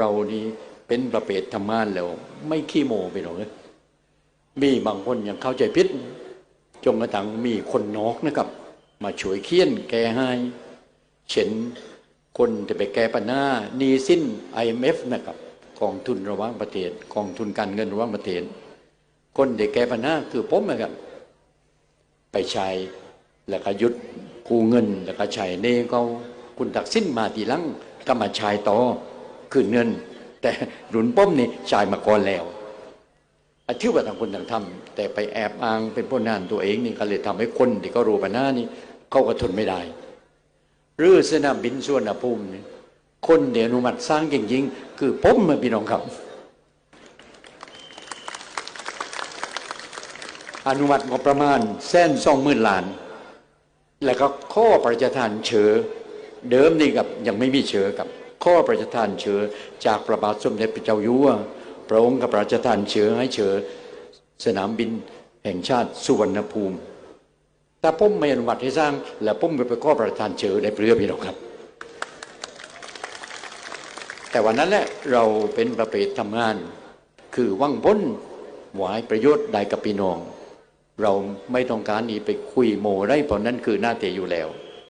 เรานี่เป็นประเภททำงานแล้ว ไม่ขี้โมไปหรอกเอ้ยมีบางคนยังเข้าใจพิษจนกระทั่งมีคนนอกนะครับ มาช่วยเคี่ยนแก้ให้เช่นคนจะไปแก้ปัญหาหนีสิ้น IMF นะครับกองทุนระหว่างประเทศกองทุนการเงินระหว่างประเทศ คนที่แก้ปัญหาคือผมนะครับ ไปใช้แล้วก็ยุดกู้เงิน แล้วก็ใช้เน่เขาคุณตักสิ้นมาทีหลังก็มาใช้ต่อ คืนเงิน แต่รุ่นป้มนี่ใช้มาก่อนแล้วอาชื่อว่าทางคนต่างทำแต่ไปแอบอ้างเป็นพ้นานตัวเองนี่ก็เลยทำให้คนที่เขารู้ปัญหานี่เขาก็ทนไม่ได้หรือสนามบินส่วนภูมินี่คนเดียอนุมัติสร้างจริงๆคือผมมาพี่น้องครับ อนุมัติงบประมาณแสนสองหมื่นล้าน แล้วก็ข้อประจะทานเชอเดิมนี่กับยังไม่มีเชอกับ ข้อประจะทานเชอจากพระบาทสมเด็จพระเจ้าอยู่หัวพระองค์กับประจะทานเชอให้เชอสนามบินแห่งชาติสุวรรณภูมิแต่ผมไม่อนุมัติให้สร้าง แล้วผมไปไปข้อประทานเชอได้เปลือพี่น้องครับ แต่วันนั้นแหละเราเป็นประเภททำงาน คือว่างพ้นหวายประโยชน์ใดกับพี่น้อง เราไม่ต้องการนี่ไปคุยโมได้เพราะนั้นคือหน้าเตอยู่แล้ว